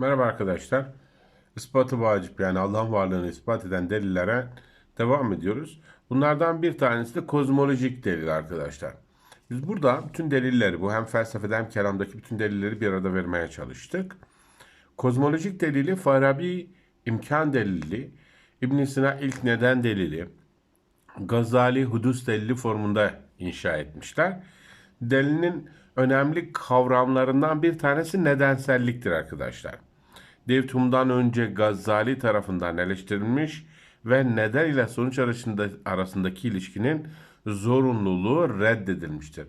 Merhaba arkadaşlar. Ispatı vacip yani Allah'ın varlığını ispat eden delillere devam ediyoruz. Bunlardan bir tanesi de kozmolojik delil arkadaşlar. Biz burada bütün delilleri bu hem felsefede hem kelamdaki bütün delilleri bir arada vermeye çalıştık. Kozmolojik delili Farabi imkan delili, İbn Sina ilk neden delili, Gazali hudus delili formunda inşa etmişler. Delinin önemli kavramlarından bir tanesi nedenselliktir arkadaşlar. Devtum'dan önce Gazali tarafından eleştirilmiş ve neden ile sonuç arasında, arasındaki ilişkinin zorunluluğu reddedilmiştir.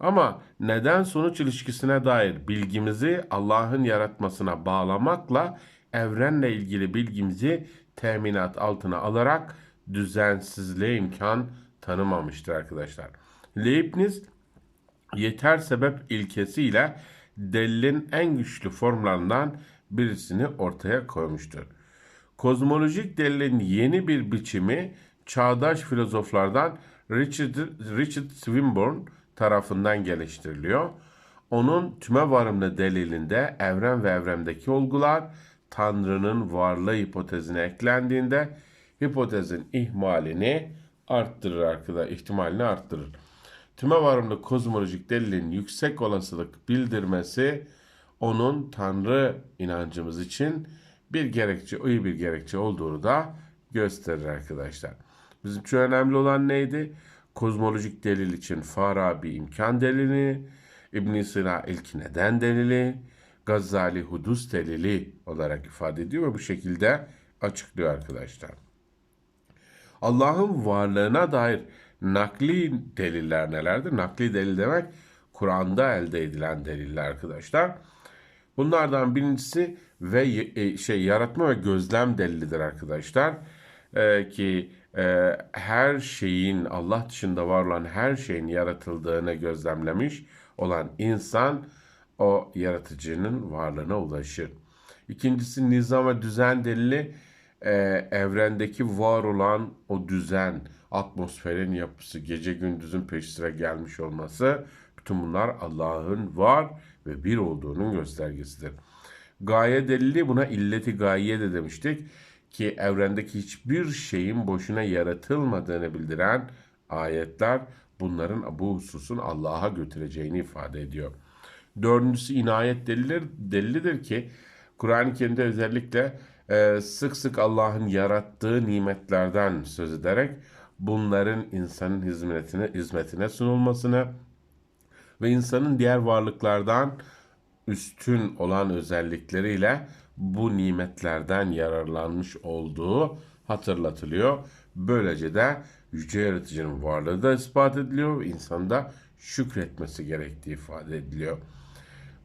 Ama neden sonuç ilişkisine dair bilgimizi Allah'ın yaratmasına bağlamakla evrenle ilgili bilgimizi teminat altına alarak düzensizliğe imkan tanımamıştır arkadaşlar. Leibniz yeter sebep ilkesiyle delilin en güçlü formlarından birisini ortaya koymuştur. Kozmolojik delilin yeni bir biçimi çağdaş filozoflardan Richard, Richard Swinburne tarafından geliştiriliyor. Onun tüme varımlı delilinde evren ve evrendeki olgular Tanrı'nın varlığı hipotezine eklendiğinde hipotezin ihmalini arttırır arkadaşlar, ihtimalini arttırır. Tüme varımlı kozmolojik delilin yüksek olasılık bildirmesi onun Tanrı inancımız için bir gerekçe, iyi bir gerekçe olduğunu da gösterir arkadaşlar. Bizim için önemli olan neydi? Kozmolojik delil için Farabi imkan delili, İbn Sina ilk neden delili, Gazali hudus delili olarak ifade ediyor ve bu şekilde açıklıyor arkadaşlar. Allah'ın varlığına dair nakli deliller nelerdir? Nakli delil demek Kur'an'da elde edilen deliller arkadaşlar. Bunlardan birincisi ve e, şey yaratma ve gözlem delilidir arkadaşlar. Ee, ki e, her şeyin Allah dışında var olan her şeyin yaratıldığını gözlemlemiş olan insan o yaratıcının varlığına ulaşır. İkincisi nizam ve düzen delili e, evrendeki var olan o düzen, atmosferin yapısı, gece gündüzün peş sıra gelmiş olması bütün bunlar Allah'ın var ve bir olduğunun göstergesidir. Gaye delili buna illeti gaye de demiştik ki evrendeki hiçbir şeyin boşuna yaratılmadığını bildiren ayetler bunların bu hususun Allah'a götüreceğini ifade ediyor. Dördüncüsü inayet delildir, delilidir ki Kur'an-ı Kerim'de özellikle e, sık sık Allah'ın yarattığı nimetlerden söz ederek bunların insanın hizmetine, hizmetine sunulmasını ve insanın diğer varlıklardan üstün olan özellikleriyle bu nimetlerden yararlanmış olduğu hatırlatılıyor. Böylece de yüce yaratıcının varlığı da ispat ediliyor ve insanda şükretmesi gerektiği ifade ediliyor.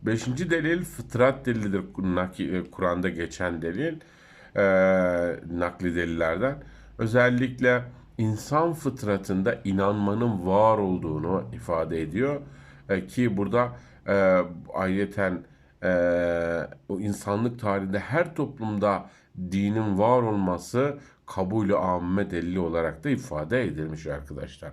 Beşinci delil fıtrat delilidir. Kur'an'da geçen delil e, nakli delillerden. Özellikle insan fıtratında inanmanın var olduğunu ifade ediyor. E, ki burada e, ayrıyeten e, o insanlık tarihinde her toplumda dinin var olması kabulü amme delili olarak da ifade edilmiş arkadaşlar.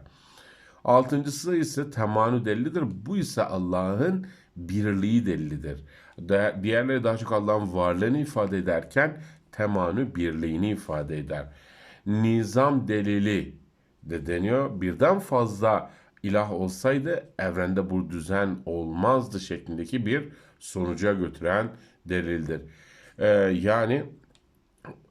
Altıncısı ise temanü delilidir. Bu ise Allah'ın birliği delilidir. Diğerleri daha çok Allah'ın varlığını ifade ederken temanü birliğini ifade eder. Nizam delili de deniyor. Birden fazla ilah olsaydı evrende bu düzen olmazdı şeklindeki bir sonuca götüren delildir. Ee, yani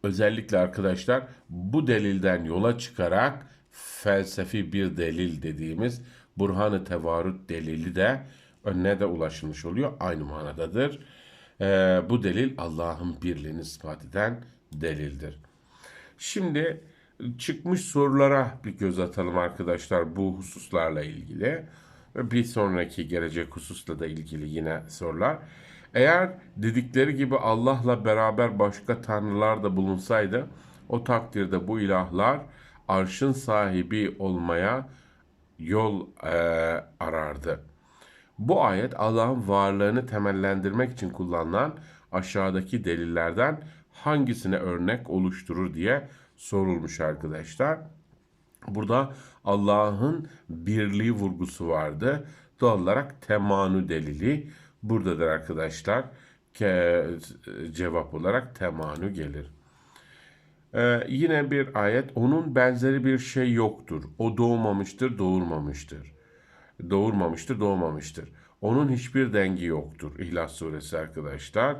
özellikle arkadaşlar bu delilden yola çıkarak felsefi bir delil dediğimiz Burhan-ı Tevarut delili de önüne de ulaşılmış oluyor. Aynı manadadır. Ee, bu delil Allah'ın birliğini ispat eden delildir. Şimdi çıkmış sorulara bir göz atalım arkadaşlar bu hususlarla ilgili. Bir sonraki gelecek hususla da ilgili yine sorular. Eğer dedikleri gibi Allah'la beraber başka tanrılar da bulunsaydı o takdirde bu ilahlar arşın sahibi olmaya yol e, arardı. Bu ayet Allah'ın varlığını temellendirmek için kullanılan aşağıdaki delillerden hangisine örnek oluşturur diye sorulmuş arkadaşlar. Burada Allah'ın birliği vurgusu vardı. Doğal olarak temanu delili buradadır arkadaşlar. ke- cevap olarak temanü gelir. Ee, yine bir ayet onun benzeri bir şey yoktur. O doğmamıştır, doğurmamıştır. Doğurmamıştır, doğmamıştır. Onun hiçbir dengi yoktur. İhlas suresi arkadaşlar.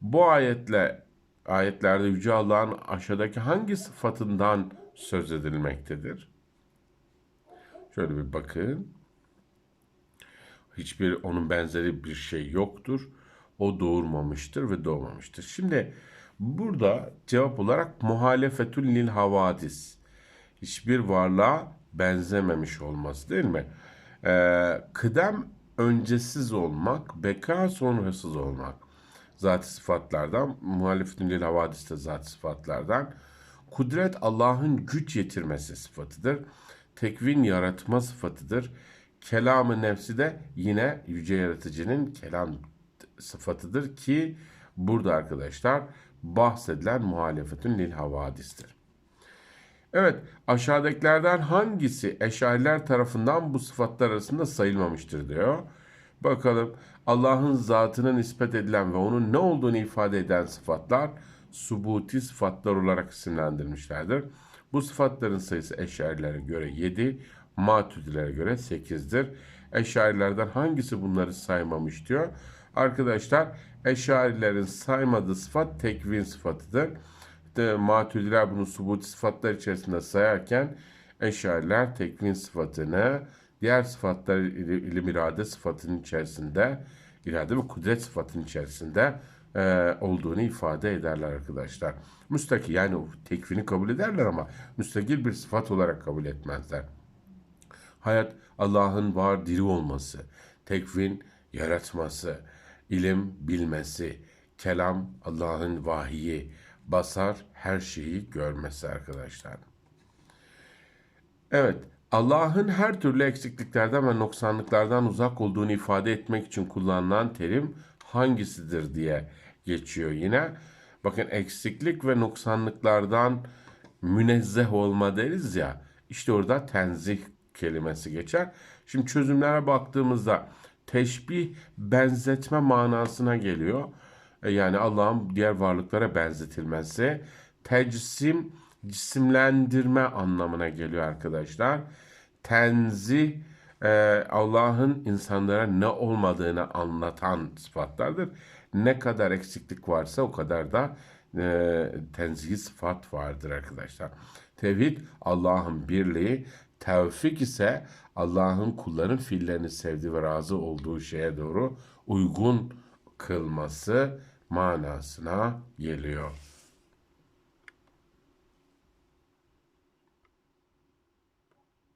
Bu ayetle ayetlerde Yüce Allah'ın aşağıdaki hangi sıfatından söz edilmektedir? Şöyle bir bakın. Hiçbir onun benzeri bir şey yoktur. O doğurmamıştır ve doğmamıştır. Şimdi burada cevap olarak muhalefetül lil havadis. Hiçbir varlığa benzememiş olması değil mi? Ee, kıdem öncesiz olmak, beka sonrasız olmak. Zat sıfatlardan, muhalefetül lil havadis de zat sıfatlardan. Kudret Allah'ın güç yetirmesi sıfatıdır. Tekvin yaratma sıfatıdır. Kelamı nefsi de yine yüce yaratıcının kelam sıfatıdır ki burada arkadaşlar bahsedilen muhalefetün lil havadistir. Evet aşağıdakilerden hangisi eşariler tarafından bu sıfatlar arasında sayılmamıştır diyor. Bakalım Allah'ın zatına nispet edilen ve onun ne olduğunu ifade eden sıfatlar subuti sıfatlar olarak isimlendirilmişlerdir. Bu sıfatların sayısı eşarilere göre 7, matüdilere göre 8'dir. Eşarilerden hangisi bunları saymamış diyor. Arkadaşlar eşarilerin saymadığı sıfat tekvin sıfatıdır. De, matüdiler bunu subuti sıfatlar içerisinde sayarken eşariler tekvin sıfatını diğer sıfatlar ilim irade sıfatının içerisinde irade ve kudret sıfatının içerisinde e, olduğunu ifade ederler arkadaşlar. Müstakil yani tekvini kabul ederler ama müstakil bir sıfat olarak kabul etmezler. Hayat Allah'ın var diri olması, tekvin yaratması, ilim bilmesi, kelam Allah'ın vahiyi, basar her şeyi görmesi arkadaşlar. Evet, Allah'ın her türlü eksikliklerden ve noksanlıklardan uzak olduğunu ifade etmek için kullanılan terim hangisidir diye geçiyor yine. Bakın eksiklik ve noksanlıklardan münezzeh olma deriz ya. İşte orada tenzih kelimesi geçer. Şimdi çözümlere baktığımızda teşbih benzetme manasına geliyor. E, Yani Allah'ın diğer varlıklara benzetilmesi. Tecsim cisimlendirme anlamına geliyor arkadaşlar. Tenzih e, Allah'ın insanlara ne olmadığını anlatan sıfatlardır. Ne kadar eksiklik varsa o kadar da e, tenzihi sıfat vardır arkadaşlar. Tevhid Allah'ın birliği, tevfik ise Allah'ın kulların fiillerini sevdiği ve razı olduğu şeye doğru uygun kılması manasına geliyor.